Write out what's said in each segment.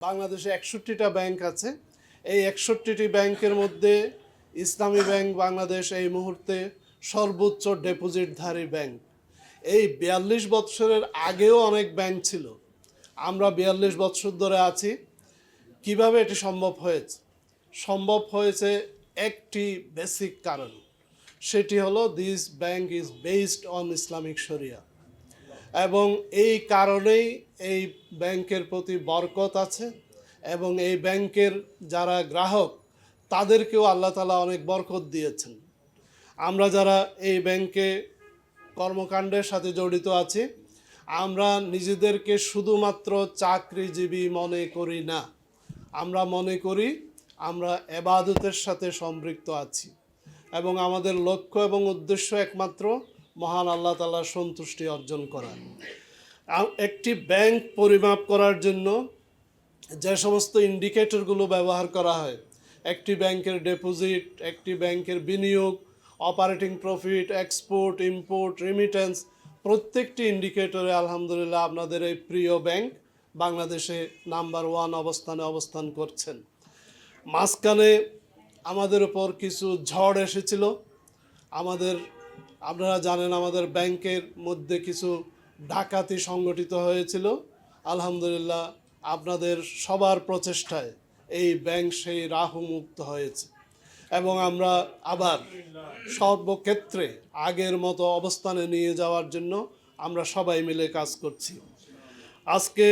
বাংলাদেশে একষট্টিটা ব্যাংক আছে। এই একষট্টিটি ব্যাংকের মধ্যে ইসলামী ব্যাংক বাংলাদেশ এই মুহূর্তে সর্বোচ্চ ডিপোজিটধারী ব্যাংক। এই বিয়াল্লিশ বৎসরের আগেও অনেক ব্যাংক ছিল। আমরা বিয়াল্লিশ বৎসর ধরে আছি। কীভাবে এটি সম্ভব হয়েছে? সম্ভব হয়েছে একটি বেসিক কারণ। সেটি হলো this bank is based on Islamic শরিয়া এবং এই কারণেই এই ব্যাংকের প্রতি বরকত আছে এবং এই ব্যাংকের যারা গ্রাহক, তাদেরকেও আল্লাহ তালা অনেক বরকত দিয়েছেন। আমরা যারা এই ব্যাংকে কর্মকাণ্ডের সাথে জড়িত আছি, আমরা নিজেদেরকে শুধুমাত্র চাকরিজীবী মনে করি না। আমরা মনে করি আমরা এবাদতের সাথে সম্পৃক্ত আছি এবং আমাদের লক্ষ্য এবং উদ্দেশ্য একমাত্র মহান আল্লাহ তালার সন্তুষ্টি অর্জন করা। একটি ব্যাংক পরিমাপ করার জন্য যে সমস্ত ইন্ডিকেটরগুলো ব্যবহার করা হয়, একটি ব্যাংকের ডিপোজিট একটি ব্যাংকের বিনিয়োগ operating profit export import remittance প্রত্যেকটি ইন্ডিকেটরে আলহামদুলিল্লাহ আপনাদের এই প্রিয় ব্যাংক বাংলাদেশে নাম্বার ওয়ান অবস্থানে অবস্থান করছেন। মাঝখানে আমাদের উপর কিছু ঝড় এসেছিল। আমাদের আপনারা জানেন আমাদের ব্যাংকের মধ্যে কিছু ডাকাতি সংগঠিত হয়েছিল। আলহামদুলিল্লাহ আপনাদের সবার প্রচেষ্টায় এই ব্যাংক সেই রাহু মুক্ত হয়েছে। এবং আমরা আবার সর্বক্ষেত্রে আগের মতো অবস্থানে নিয়ে যাওয়ার জন্য আমরা সবাই মিলে কাজ করছি। আজকে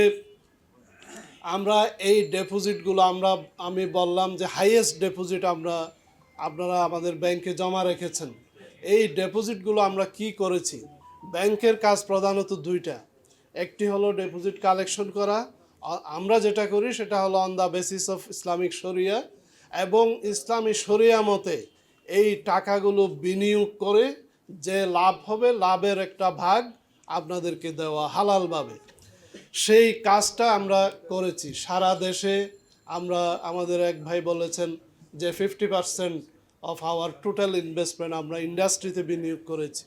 আমরা এই ডেপোজিটগুলো আমরা, আমি বললাম যে হাইয়েস্ট ডেপোজিট আমরা, আপনারা আমাদের ব্যাংকে জমা রেখেছেন। এই ডেপোজিটগুলো আমরা কি করেছি? ব্যাংকের কাজ প্রধানত দুইটা। একটি হলো ডেপোজিট কালেকশন করা। আমরা যেটা করি সেটা হলো on the basis of Islamic শরিয়া এবং ইসলামী শরিয়া মতে এই টাকাগুলো বিনিয়োগ করে যে লাভ হবে, লাভের একটা ভাগ আপনাদেরকে দেওয়া হালালভাবে। সেই কাজটা আমরা করেছি। সারা দেশে আমরা, আমাদের এক ভাই বলেছেন যে fifty percent of our total investment আমরা ইন্ডাস্ট্রিতে বিনিয়োগ করেছি।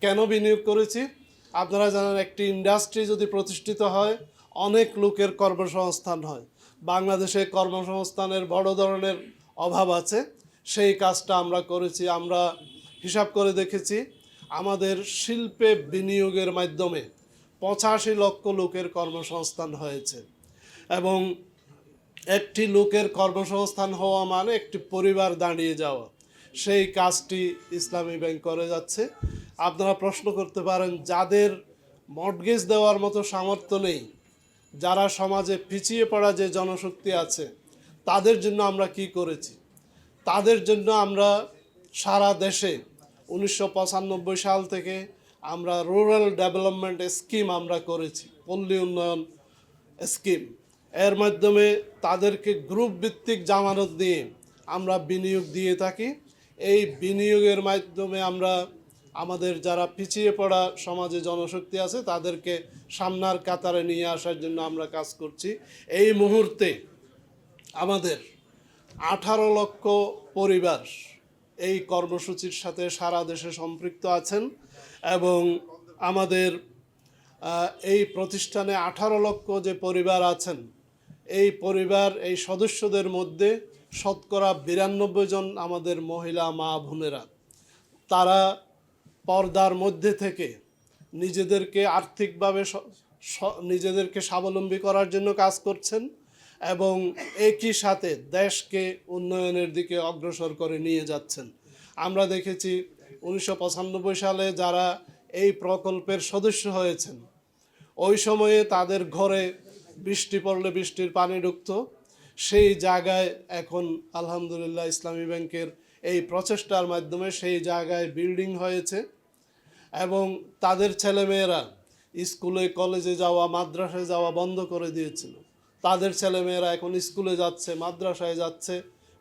কেন বিনিয়োগ করেছি? আপনারা জানেন, একটি ইন্ডাস্ট্রি যদি প্রতিষ্ঠিত হয়, অনেক লোকের কর্মসংস্থান হয়। বাংলাদেশে কর্মসংস্থানের বড় ধরনের অভাব আছে। সেই কাজটা আমরা করেছি। আমরা হিসাব করে দেখেছি, আমাদের শিল্পে বিনিয়োগের মাধ্যমে পঁচাশি লক্ষ লোকের কর্মসংস্থান হয়েছে। এবং একটি লোকের কর্মসংস্থান হওয়া মানে একটি পরিবার দাঁড়িয়ে যাওয়া। সেই কাজটি ইসলামী ব্যাংক করে যাচ্ছে। আপনারা প্রশ্ন করতে পারেন, যাদের মর্টগেজ দেওয়ার মতো সামর্থ্য নেই, যারা সমাজে পিছিয়ে পড়া যে জনশক্তি আছে, তাদের জন্য আমরা কি করেছি? তাদের জন্য আমরা সারা দেশে উনিশশো পঁচানব্বই সাল থেকে আমরা রুরাল ডেভেলপমেন্ট স্কিম আমরা করেছি, পল্লী উন্নয়ন স্কিম এর মাধ্যমে তাদেরকে গ্রুপ ভিত্তিক জামানত দিয়ে আমরা বিনিয়োগ দিয়ে থাকি। এই বিনিয়োগের মাধ্যমে আমরা আমাদের যারা পিছিয়ে পড়া সমাজে জনশক্তি আছে, তাদেরকে সামনার কাতারে নিয়ে আসার জন্য আমরা কাজ করছি। এই মুহূর্তে আমাদের আঠারো লক্ষ পরিবার এই কর্মসূচির সাথে সারা দেশে সম্পৃক্ত আছেন এবং আমাদের এই প্রতিষ্ঠানে আঠারো লক্ষ যে পরিবার আছেন এই পরিবার, এই সদস্যদের মধ্যে শতকরা বিরানব্বই জন আমাদের মহিলা মা বোনেরা। তারা পর্দার মধ্যে থেকে নিজেদেরকে আর্থিকভাবে নিজেদেরকে স্বাবলম্বী করার জন্য কাজ করছেন এবং একই সাথে দেশকে উন্নয়নের দিকে অগ্রসর করে নিয়ে যাচ্ছেন। আমরা দেখেছি উনিশশো পঁচানব্বই সালে যারা এই প্রকল্পের সদস্য হয়েছেন, ওই সময়ে তাদের ঘরে বৃষ্টি পড়লে বৃষ্টির পানি ঢুকতো। সেই জায়গায় এখন আলহামদুলিল্লাহ ইসলামী ব্যাংকের এই প্রচেষ্টার মাধ্যমে সেই জায়গায় বিল্ডিং হয়েছে এবং তাদের ছেলেমেয়েরা স্কুলে, কলেজে যাওয়া মাদ্রাসায় যাওয়া বন্ধ করে দিয়েছিল। তাদের ছেলেমেয়েরা এখন স্কুলে যাচ্ছে, মাদ্রাসায় যাচ্ছে,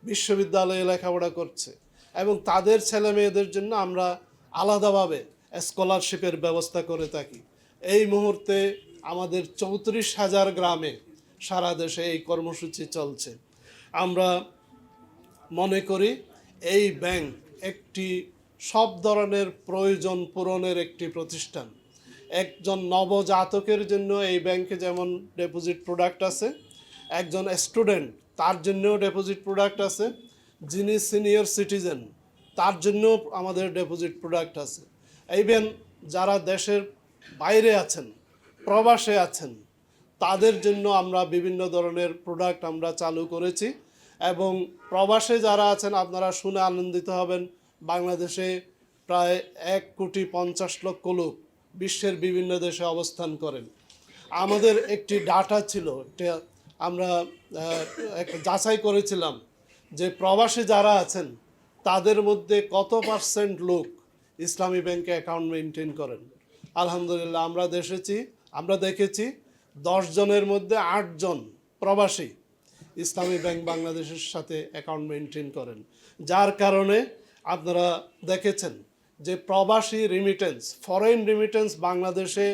বিশ্ববিদ্যালয়ে লেখাপড়া করছে এবং তাদের ছেলে মেয়েদের জন্য আমরা আলাদাভাবে স্কলারশিপের ব্যবস্থা করে থাকি। এই মুহূর্তে আমাদের চৌত্রিশ হাজার গ্রামে সারা দেশে এই কর্মসূচি চলছে। আমরা মনে করি এই ব্যাংক একটি সব ধরনের প্রয়োজন পূরণের একটি প্রতিষ্ঠান। একজন নবজাতকের জন্য এই ব্যাংকে যেমন ডিপোজিট প্রোডাক্ট আছে, একজন স্টুডেন্ট তার জন্যও ডিপোজিট প্রোডাক্ট আছে, যিনি সিনিয়র সিটিজেন তার জন্যও আমাদের ডিপোজিট প্রোডাক্ট আছে। ইভেন যারা দেশের বাইরে আছেন প্রবাসে আছেন। তাদের জন্য আমরা বিভিন্ন ধরনের প্রোডাক্ট আমরা চালু করেছি এবং প্রবাসে যারা আছেন আপনারা শুনে আনন্দিত হবেন। বাংলাদেশে প্রায় এক কোটি পঞ্চাশ লক্ষ লোক বিশ্বের বিভিন্ন দেশে অবস্থান করেন। আমাদের একটি ডাটা ছিল আমরা একটা যাচাই করেছিলাম যে প্রবাসী যারা আছেন, তাদের মধ্যে কত পার্সেন্ট লোক ইসলামী ব্যাংকে অ্যাকাউন্ট মেনটেন করেন। আলহামদুলিল্লাহ আমরা দেখেছি আমরা দেখেছি দশ জনের মধ্যে আটজন প্রবাসী ইসলামী ব্যাংক বাংলাদেশের সাথে অ্যাকাউন্ট মেনটেন করেন। যার কারণে আপনারা দেখেছেন যে প্রবাসী রিমিটেন্স ফরেন রিমিটেন্স বাংলাদেশে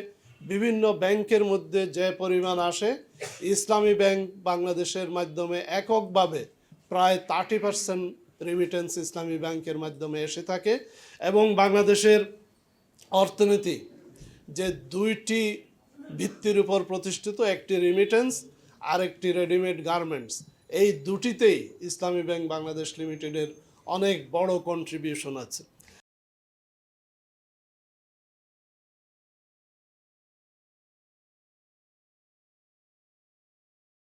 বিভিন্ন ব্যাংকের মধ্যে যে পরিমাণ আসে, ইসলামী ব্যাংক বাংলাদেশের মাধ্যমে এককভাবে প্রায় থার্টি পার্সেন্ট রিমিটেন্স ইসলামী ব্যাংকের মাধ্যমে এসে থাকে এবং বাংলাদেশের অর্থনীতি যে দুইটি ভিত্তির উপর প্রতিষ্ঠিত একটি রিমিটেন্স আর একটি রেডিমেড গার্মেন্টস এই দুটিতেই ইসলামী ব্যাংক বাংলাদেশ লিমিটেডের অনেক বড় কন্ট্রিবিউশন আছে।